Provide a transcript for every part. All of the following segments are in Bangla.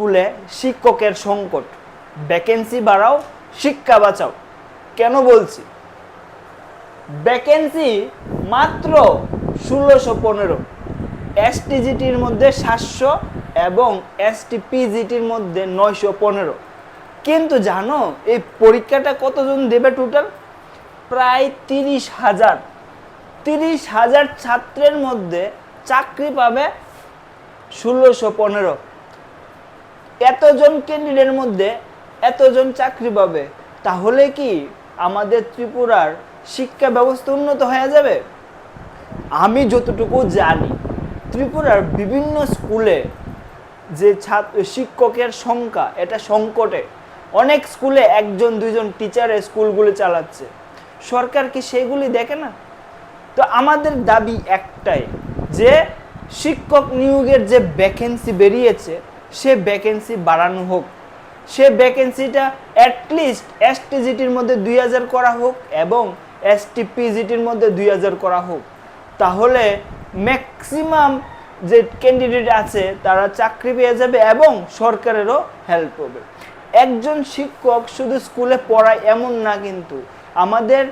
স্কুলে শিক্ষকের সংকট। ভ্যাকেন্সি বাড়াও, শিক্ষা বাঁচাও। কেন বলছি? ভ্যাকেন্সি মাত্র ষোলোশো পনেরো। এসটিজিটির মধ্যে সাতশো এবং এসটিপিজিটির মধ্যে নয়শো পনেরো। কিন্তু জানো, এই পরীক্ষাটা কতজন দেবে টোটাল প্রায় তিরিশ হাজার। তিরিশ হাজার ছাত্রের মধ্যে চাকরি পাবে ষোলোশো পনেরো। এতজন ক্যান্ডিডেটের মধ্যে এতজন চাকরি পাবে, তাহলে কি আমাদের ত্রিপুরার শিক্ষা ব্যবস্থা উন্নত হয়ে যাবে? আমি যতটুকু জানি, ত্রিপুরার বিভিন্ন স্কুলে যে ছাত্র শিক্ষকের সংখ্যা, এটা সংকটে। অনেক স্কুলে একজন, দুইজন টিচারে স্কুলগুলি চালাচ্ছে। সরকার কি সেগুলি দেখে না? তো আমাদের দাবি একটাই, যে শিক্ষক নিয়োগের যে ভ্যাকেন্সি বেরিয়েছে সে ভ্যাকেন্সি বাড়ানো হোক। সে ভ্যাকেন্সিটা অ্যাটলিস্ট এসটিজিটির মধ্যে দুই হাজার করা হোক এবং এসটিপিজিটির মধ্যে দুই হাজার করা হোক। তাহলে ম্যাক্সিমাম যে ক্যান্ডিডেট আছে, তারা চাকরি পেয়ে যাবে এবং সরকারেরও হেল্প হবে। একজন শিক্ষক শুধু স্কুলে পড়ায় এমন না কিন্তু, আমাদের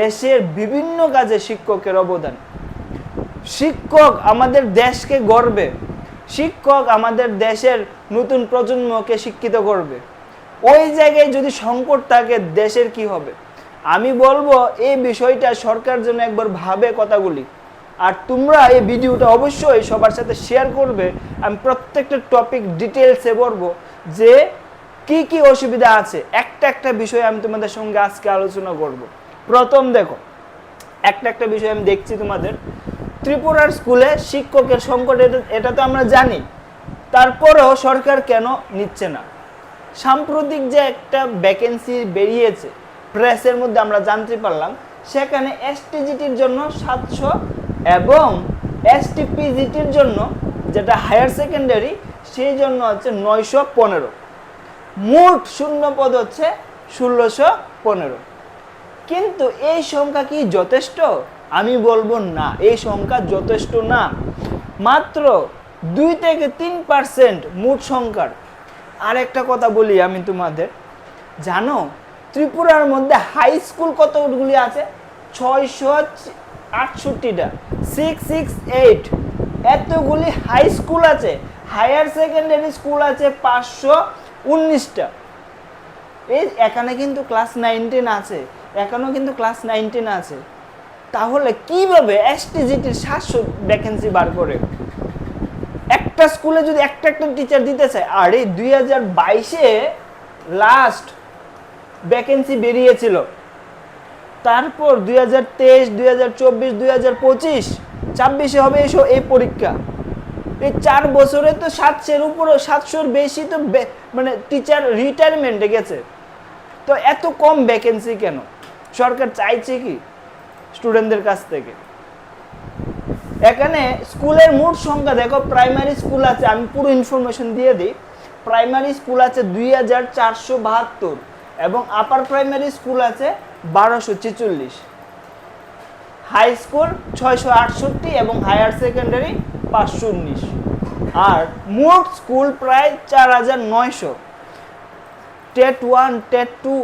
দেশের বিভিন্ন কাজে শিক্ষকের অবদান। শিক্ষক আমাদের দেশকে গর্বে শিক্ষক আমাদের দেশের নতুন প্রজন্মকে শিক্ষিত করবে। ওই জায়গায় যদি সংকট থাকে, দেশের কি হবে? আমি বলব, এই বিষয়টা সরকার যেন একবার ভাবে কথাগুলি। আর তোমরা এই ভিডিওটা অবশ্যই সবার সাথে শেয়ার করবে। আমি প্রত্যেকটা টপিক ডিটেলসে বলব যে কি কি অসুবিধা আছে। একটা একটা বিষয় আমি তোমাদের সঙ্গে আজকে আলোচনা করব। প্রথম দেখো, একটা একটা বিষয় আমি দেখছি তোমাদের। ত্রিপুরার স্কুলে শিক্ষকের সংকট, এটা- তো আমরা জানি। তারপরেও সরকার কেন নিচ্ছে না? সাম্প্রতিক যে একটা ভ্যাকেন্সি বেরিয়েছে প্রেসের মধ্যে আমরা জানতে পারলাম, সেখানে এসটিজিটির জন্য সাতশো এবং এসটিপিজিটির জন্য যেটা হায়ার সেকেন্ডারি সেই জন্য হচ্ছে নয়শো পনেরো। মোট শূন্য পদ হচ্ছে ষোলোশো পনেরো। কিন্তু এই সংখ্যা কি যথেষ্ট? আমি বলব না, এই সংখ্যা যথেষ্ট না। মাত্র দুই থেকে তিন পার্সেন্ট মোট সংখ্যার। আর একটা কথা বলি আমি তোমাদের। জানো, ত্রিপুরার মধ্যে হাই স্কুল কতগুলি আছে? ছয়শো আটষট্টিটা। সিক্স সিক্স এইট এতগুলি হাই স্কুল আছে। হায়ার সেকেন্ডারি স্কুল আছে পাঁচশো উনিশটা। এই এখানে কিন্তু ক্লাস নাইনটিন আছে। এখানেও কিন্তু ক্লাস নাইনটিন আছে। তাহলে কীভাবে এসটিজিটির সাতশো ভ্যাকেন্সি বার করে? একটা স্কুলে যদি একটা একটা টিচার দিতে চায়, আর এই দুই হাজার বাইশে লাস্ট ভ্যাকেন্সি বেরিয়েছিল। তারপর দুই হাজার তেইশ, দুই হাজার চব্বিশ, দুই হাজার পঁচিশ, ছাব্বিশে হবে এসো এই পরীক্ষা। এই চার বছরে তো সাতশোর উপরে সাতশোর বেশি তো মানে টিচার রিটায়ারমেন্টে গেছে। তো এত কম ভ্যাকেন্সি কেন? সরকার চাইছে কি? স্টুডেন্টদের কাছ থেকে। এখানে স্কুলের মোট সংখ্যা, দেখো প্রাইমারি স্কুল আছে, আমি পুরো ইনফরমেশন দিয়ে দিই। প্রাইমারি স্কুল আছে দুই হাজার চারশো বাহাত্তর এবং আপার প্রাইমারি স্কুল আছে বারোশো ছেচল্লিশ। হাই স্কুল ছয়শো আটষট্টি এবং হায়ার সেকেন্ডারি পাঁচশো উনিশ। আর মোট স্কুল প্রায় চার হাজার নয়শো। টেট ওয়ান টেট টু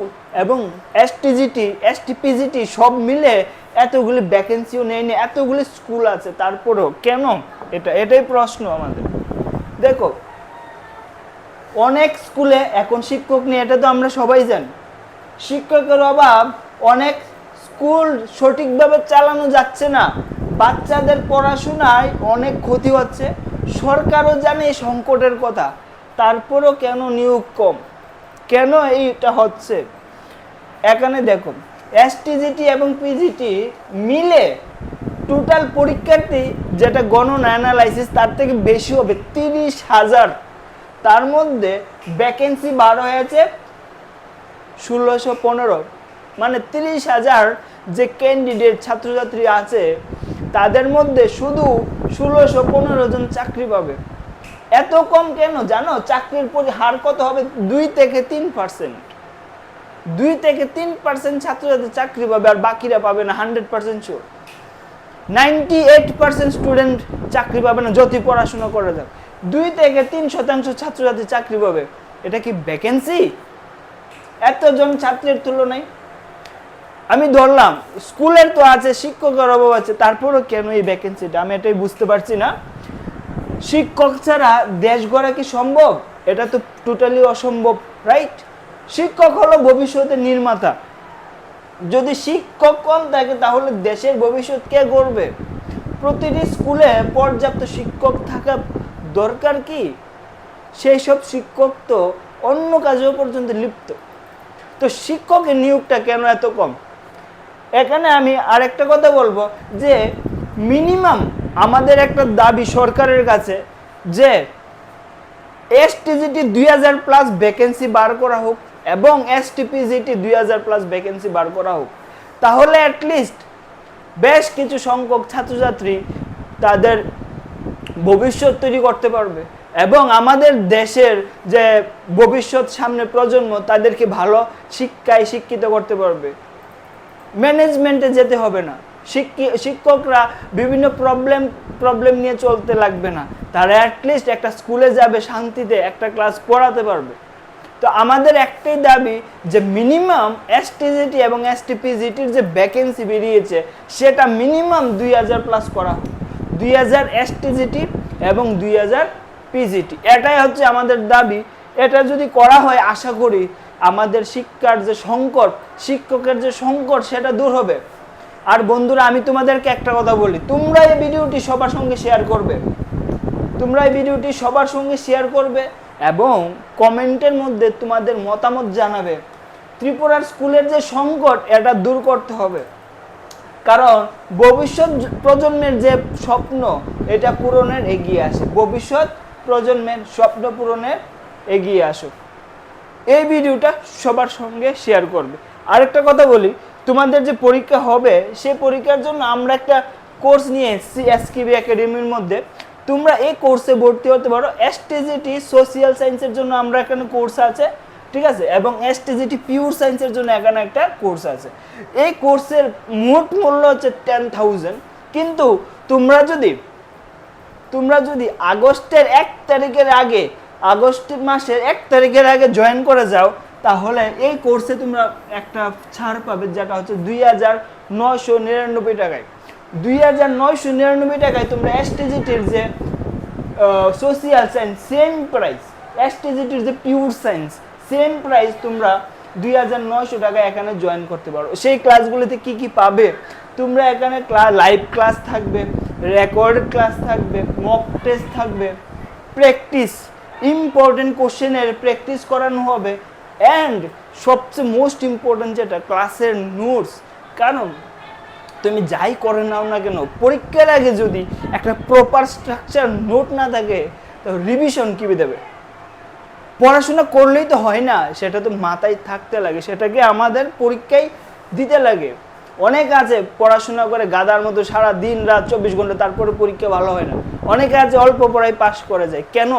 এবং এসটিজিটি এসটিপিজিটি সব মিলে এতগুলি ভ্যাকেন্সিও নেয়নি, এতগুলি স্কুল আছে, তারপরেও কেন? এটা, এটাই প্রশ্ন আমাদের। দেখো, অনেক স্কুলে এখন শিক্ষক নেই, এটা তো আমরা সবাই জানি। শিক্ষকের অভাব, অনেক স্কুল সঠিকভাবে চালানো যাচ্ছে না। বাচ্চাদের পড়াশোনায় অনেক ক্ষতি হচ্ছে। সরকারও জানে এই সংকটের কথা। তারপরও কেন নিয়োগ কম? কেন এইটা হচ্ছে? এখানে দেখো এসটিজিটি এবং পিজিটি মিলে টোটাল পরীক্ষার্থী যেটা গণনা অ্যানালাইসিস তার থেকে বেশি হবে, তিরিশ হাজার। তার মধ্যে ভ্যাকেন্সি বার হয়েছে ষোলোশো পনেরো। মানে তিরিশ হাজার যে ক্যান্ডিডেট ছাত্রছাত্রী আছে, তাদের মধ্যে শুধু ষোলোশো পনেরো জন চাকরি পাবে। এত কম কেন? জানো? চাকরির পরি হার কত হবে? দুই থেকে তিন পার্সেন্ট দুই থেকে তিন পার্সেন্ট ছাত্রছাত্রী চাকরি পাবে আর বাকিরা পাবে না hundred percent sure ninety eight percent student চাকরি পাবে না যতই পড়াশোনা করে যাক দুই থেকে তিন শতাংশ ছাত্রছাত্রী চাকরি পাবে। এটা কি ভ্যাকেন্সি এতজন ছাত্রের তুলনায়। আমি ধরলাম, স্কুলের তো আছে, শিক্ষকের অভাব আছে, তারপরও কেন এই ভ্যাকেন্সিটা আমি এটাই বুঝতে পারছি না। শিক্ষক ছাড়া দেশ গড়া কি সম্ভব? এটা তো টোটালি অসম্ভব রাইট শিক্ষক হলো ভবিষ্যতের নির্মাতা। যদি শিক্ষক কম থাকে, তাহলে দেশের ভবিষ্যৎ কে গড়বে? প্রতিটি স্কুলে পর্যাপ্ত শিক্ষক থাকা দরকার কি? সেই সব শিক্ষক তো অন্য কাজেও পর্যন্ত লিপ্ত। তো শিক্ষকের নিয়োগটা কেন এত কম? এখানে আমি আরেকটা কথা বলব, যে মিনিমাম আমাদের একটা দাবি সরকারের কাছে, যে এসটিজিটি দুই হাজার প্লাস ভ্যাকেন্সি বার করা হোক। এবং এসটিপিজিটি দুই হাজার প্লাস ভ্যাকেন্সি বার করা হোক, তাহলে অ্যাটলিস্ট বেশ কিছু সংখ্যক ছাত্রছাত্রী তাদের ভবিষ্যৎ তৈরি করতে পারবে এবং আমাদের দেশের যে ভবিষ্যৎ সামনে প্রজন্ম, তাদেরকে ভালো শিক্ষায় শিক্ষিত করতে পারবে। ম্যানেজমেন্টে যেতে হবে না। শিক্ষি- শিক্ষকরা বিভিন্ন প্রবলেম প্রবলেম নিয়ে চলতে লাগবে না। তারা অ্যাটলিস্ট একটা স্কুলে যাবে শান্তিতে, একটা ক্লাস পড়াতে পারবে। তো আমাদের একটাই দাবি যে মিনিমাম এসটিজিটি এবং এসটিপিজিটির যে ভ্যাকেন্সি বেরিয়েছে, সেটা মিনিমাম দুই হাজার প্লাস করা হোক। দুই হাজার এসটিজিটি এবং দুই হাজার পিজিটি এটাই হচ্ছে আমাদের দাবি। এটা যদি করা হয়, আশা করি আমাদের শিক্ষার যে সংকট, শিক্ষকের যে সংকট, সেটা দূর হবে। আর বন্ধুরা, আমি তোমাদেরকে একটা কথা বলি। তোমরা এই ভিডিওটি সবার সঙ্গে শেয়ার করবে। তোমরা এই ভিডিওটি সবার সঙ্গে শেয়ার করবে। এবং কমেন্টের মধ্যে তোমাদের মতামত জানাবে। ত্রিপুরার স্কুলের যে সংকট, এটা দূর করতে হবে। কারণ ভবিষ্যৎ প্রজন্মের যে স্বপ্ন, এটা পূরণের এগিয়ে আসে। ভবিষ্যৎ প্রজন্মের স্বপ্ন পূরণের এগিয়ে আসুক। এই ভিডিওটা সবার সঙ্গে শেয়ার করবে। আরেকটা কথা বলি, তোমাদের যে পরীক্ষা হবে সেই পরীক্ষার জন্য আমরা একটা কোর্স নিয়ে এসেছি এসকিবি একাডেমির মধ্যে। তোমরা এই কোর্সে ভর্তি হতে পারো এসটিজিটি সোশিয়াল সায়েন্সের জন্য আমরা এখানে কোর্স আছে, ঠিক আছে? এবং এসটিজিটি পিওর সায়েন্সের জন্য এখানে একটা কোর্স আছে। এই কোর্সের মোট মূল্য হচ্ছে টেন থাউজেন্ড কিন্তু তোমরা যদি তোমরা যদি আগস্টের এক তারিখের আগে, আগস্ট মাসের এক তারিখের আগে জয়েন করে যাও, তাহলে এই কোর্সে তোমরা একটা ছাড় পাবে যেটা হচ্ছে দুই হাজার নয়শো নিরানব্বই টাকায়। দুই হাজার নয়শো নিরানব্বই টাকায় তোমরা এসটিজিটির যে সোশিয়াল সায়েন্স সেম প্রাইস এসটিজিটির যে পিওর সায়েন্স সেম প্রাইস তোমরা দুই হাজার নয়শো টাকায় এখানে জয়েন করতে পারো। সেই ক্লাসগুলিতে কি কি পাবে? তোমরা এখানে লাইভ ক্লাস থাকবে রেকর্ড ক্লাস থাকবে মক টেস্ট থাকবে প্র্যাকটিস ইম্পর্টেন্ট কোশ্চেনের প্র্যাকটিস করানো হবে অ্যান্ড সবচেয়ে মোস্ট ইম্পর্টেন্ট যেটা ক্লাসের নোটস কারণ তুমি যাই করে নাও না কেন, পরীক্ষার আগে যদি একটা প্রপার স্ট্রাকচার নোট না থাকে, তো রিভিশন কী দেবে? পড়াশোনা করলেই তো হয় না, সেটা তো মাথায় থাকতে লাগে, সেটাকে আমাদের পরীক্ষায় দিতে লাগে। অনেক আছে পড়াশোনা করে গাদার মতো সারা দিন রাত চব্বিশ ঘণ্টা তারপরে পরীক্ষা ভালো হয় না। অনেকে আছে অল্প পড়ায় পাশ করে যায়। কেন?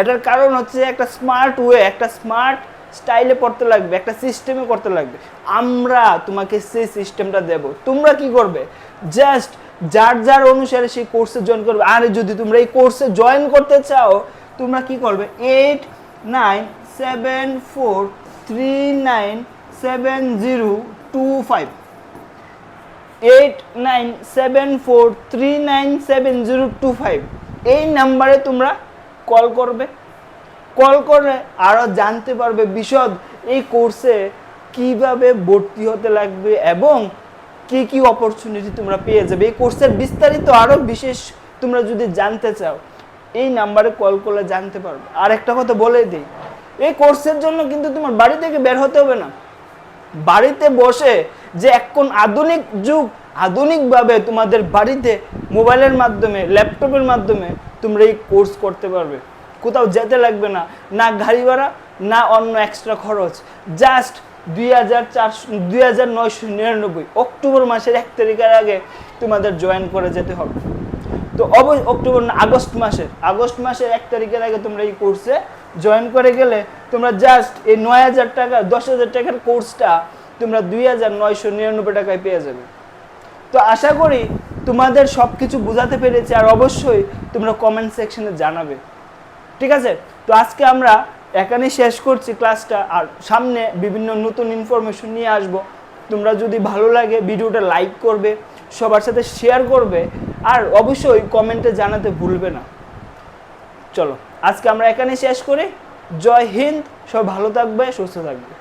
এটার কারণ হচ্ছে একটা স্মার্ট ওয়ে একটা স্মার্ট স্টাইলে পড়তে লাগবে, একটা সিস্টেমে করতে লাগবে। আমরা তোমাকে সেই সিস্টেমটা দেব। তোমরা কি করবে? জাস্ট যার যার অনুসারে সেই কোর্সে জয়েন করবে। আর যদি তোমরা এই কোর্সে জয়েন করতে চাও, তোমরা কি করবে? Eight nine seven four three nine seven zero two five eight nine seven four three nine seven zero two five এই নাম্বারে তোমরা কল করবে। কল করে আরও জানতে পারবে বিশদ এই কোর্সে কীভাবে ভর্তি হতে লাগবে এবং কি কি অপরচুনিটি তোমরা পেয়ে যাবে। এই কোর্সের বিস্তারিত আরও বিশেষ তোমরা যদি জানতে চাও, এই নাম্বারে কল করলে জানতে পারবে। আর একটা কথা বলে দিই, এই কোর্সের জন্য কিন্তু তোমার বাড়ি থেকে বের হতে হবে না। বাড়িতে বসে যে এখন আধুনিক যুগ, আধুনিকভাবে তোমাদের বাড়িতে মোবাইলের মাধ্যমে, ল্যাপটপের মাধ্যমে তোমরা এই কোর্স করতে পারবে। কোথাও যেতে লাগবে না না গাড়ি ভাড়া, না অন্য এক্সট্রা খরচ। জাস্ট দুই হাজার চারশো, দুই হাজার নয়শো নিরানব্বই, অক্টোবর মাসের এক তারিখের আগে তোমাদের জয়েন করে যেতে হবে। তো অবশ্য অক্টোবর না, আগস্ট মাসের আগস্ট মাসের এক তারিখের আগে তোমরা এই কোর্সে জয়েন করে গেলে তোমরা জাস্ট এই নয় হাজার টাকা, দশ হাজার টাকার কোর্সটা তোমরা দুই হাজার নয়শো নিরানব্বই টাকায় পেয়ে যাবে। তো আশা করি তোমাদের সব কিছু বোঝাতে পেরেছি, আর অবশ্যই তোমরা কমেন্ট সেকশনে জানাবে। ঠিক আছে? তো আজকে আমরা এখানেই শেষ করছি ক্লাসটা। আর সামনে বিভিন্ন নতুন ইনফরমেশন নিয়ে আসব। তোমরা যদি ভালো লাগে, ভিডিওটা লাইক করবে, সবার সাথে শেয়ার করবে, আর অবশ্যই কমেন্টে জানাতে ভুলবে না। চলো, আজকে আমরা এখানে শেষ করি। জয় হিন্দ সব ভালো থাকবে, সুস্থ থাকবে।